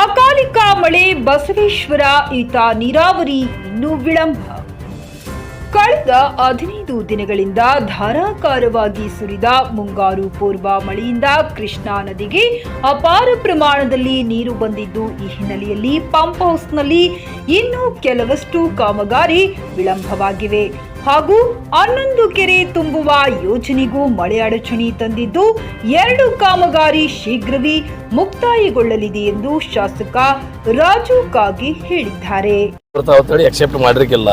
ಅಕಾಲಿಕ ಮಳೆ, ಬಸವೇಶ್ವರ, ಈತ ನೀರಾವರಿ, ಇನ್ನೂ ವಿಳಂಬ. ಕಳೆದ ಹದಿನೈದು ದಿನಗಳಿಂದ ಧಾರಾಕಾರವಾಗಿ ಸುರಿದ ಮುಂಗಾರು ಪೂರ್ವ ಮಳೆಯಿಂದ ಕೃಷ್ಣಾ ನದಿಗೆ ಅಪಾರ ಪ್ರಮಾಣದಲ್ಲಿ ನೀರು ಬಂದಿದ್ದು, ಈ ಹಿನ್ನೆಲೆಯಲ್ಲಿ ಪಂಪ್ ಹೌಸ್ನಲ್ಲಿ ಇನ್ನೂ ಕೆಲವಷ್ಟು ಕಾಮಗಾರಿ ವಿಳಂಬವಾಗಿವೆ. ಹಾಗೂ ಹನ್ನೊಂದು ಕೆರೆ ತುಂಬುವ ಯೋಜನೆಗೂ ಮಳೆ ಅಡಚಣೆ ತಂದಿದ್ದು ಎರಡು ಕಾಮಗಾರಿ ಶೀಘ್ರವೇ ಮುಕ್ತಾಯಗೊಳ್ಳಲಿದೆ ಎಂದು ಶಾಸಕ ರಾಜು ಕಾಗಿ ಹೇಳಿದ್ದಾರೆ. ಎಕ್ಸೆಪ್ಟ್ ಮಾಡಿರ್ಕಿಲ್ಲ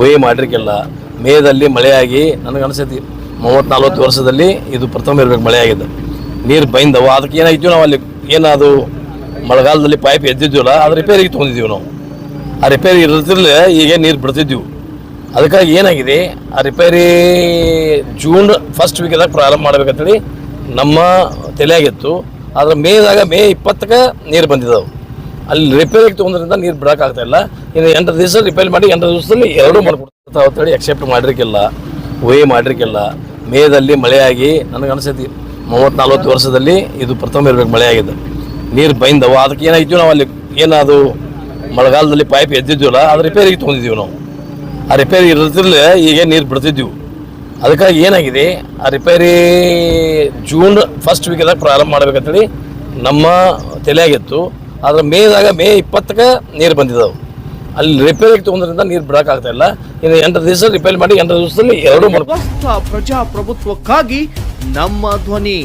ಊಹೆ ಮಾಡಿರ್ಕಿಲ್ಲ. ಮೇದಲ್ಲಿ ಮಳೆಯಾಗಿ ನನಗೆ ಅನಿಸ್ತೈತಿ ಮೂವತ್ತು ನಲ್ವತ್ತು ವರ್ಷದಲ್ಲಿ ಇದು ಪ್ರಥಮ ಇರಬೇಕು ಮಳೆ ಆಗಿದೆ ನೀರು ಬೈಂದವು, ಅದಕ್ಕೆ ಏನಾಯ್ತು ನಾವು ಅಲ್ಲಿ ಏನದು ಮಳೆಗಾಲದಲ್ಲಿ ಪೈಪ್ ಎದ್ದಿದ್ವಲ್ಲ, ಅದು ರಿಪೇರಿಗೆ ತೊಗೊಂಡಿದ್ದೀವಿ ನಾವು. ಆ ರಿಪೇರಿ ಇರೋದ್ರಲ್ಲೇ ಈಗ ನೀರು ಬಿಡ್ತಿದ್ವಿ. ಅದಕ್ಕಾಗಿ ಏನಾಗಿದೆ, ಆ ರಿಪೇರಿ ಜೂನ್ ಫಸ್ಟ್ ವೀಕ್ದಾಗ ಪ್ರಾರಂಭ ಮಾಡ್ಬೇಕಂತೇಳಿ ನಮ್ಮ ತಲೆಯಾಗಿತ್ತು. ಆದ್ರೆ ಮೇದಾಗ ಮೇ ಇಪ್ಪತ್ತಕ್ಕೆ ನೀರು ಬಂದಿದ್ದವು. ಅಲ್ಲಿ ರಿಪೇರಿಗೆ ತೊಗೊಂಡ್ರಿಂದ ನೀರು ಬಿಡೋಕ್ಕಾಗ್ತಾ ಇಲ್ಲ. ಇನ್ನು ಎಂಟು ದಿವಸ ರಿಪೇರಿ ಮಾಡಿ ಎಂಟು ದಿವಸದಲ್ಲಿ ಎರಡೂ ಮಾಡ್ಕೊಡ್ತಾವೆ ಅಂತೇಳಿ ಎಕ್ಸೆಪ್ಟ್ ಮಾಡಿರಕ್ಕಿಲ್ಲ ವೇ ಮಾಡಿರ್ಕಿಲ್ಲ ಮೇದಲ್ಲಿ ಮಳೆಯಾಗಿ ನನಗೆ ಅನಿಸ್ತೈತಿ ಮೂವತ್ತು ನಲ್ವತ್ತು ವರ್ಷದಲ್ಲಿ ಇದು ಪ್ರಥಮ ಇರಬೇಕು ಮಳೆ ಆಗಿದ್ದು ನೀರು ಬೈಂದವು. ಅದಕ್ಕೆ ಏನಾಯ್ತು ನಾವು ಅಲ್ಲಿ ಏನದು ಮಳೆಗಾಲದಲ್ಲಿ ಪೈಪ್ ಎದ್ದಿದ್ದೀವಲ್ಲ ಅದು ರಿಪೇರಿಗೆ ತೊಗೊಂಡಿದ್ದೀವಿ ನಾವು. ಆ ರಿಪೇರಿ ಇರೋದ್ರಲ್ಲೇ ಈಗ ನೀರು ಬಿಡ್ತಿದ್ದೆವು ಅದಕ್ಕಾಗಿ ಏನಾಗಿದೆ? ಆ ರಿಪೇರಿ ಜೂನ್ ಫಸ್ಟ್ ವೀಕ್ದಾಗ ಪ್ರಾರಂಭ ಮಾಡ್ಬೇಕಂತೇಳಿ ನಮ್ಮ ತಲೆಯಾಗಿತ್ತು ಆದ್ರೆ ಮೇದಾಗ ಮೇ ಇಪ್ಪತ್ತಕ್ಕೆ ನೀರು ಬಂದಿದ್ದಾವೆ ಅಲ್ಲಿ ರಿಪೇರಿಗೆ ತೊಗೊಂಡ್ರಿಂದ ನೀರು ಬಿಡೋಕ್ಕಾಗ್ತಾ ಇಲ್ಲ. ಇನ್ನು ಎಂಟು ದಿವಸ ರಿಪೇರಿ ಮಾಡಿ ಎಂಟು ದಿವಸದಲ್ಲಿ ಎರಡು ಪ್ರಜಾಪ್ರಭುತ್ವಕ್ಕಾಗಿ ನಮ್ಮ ಧ್ವನಿ.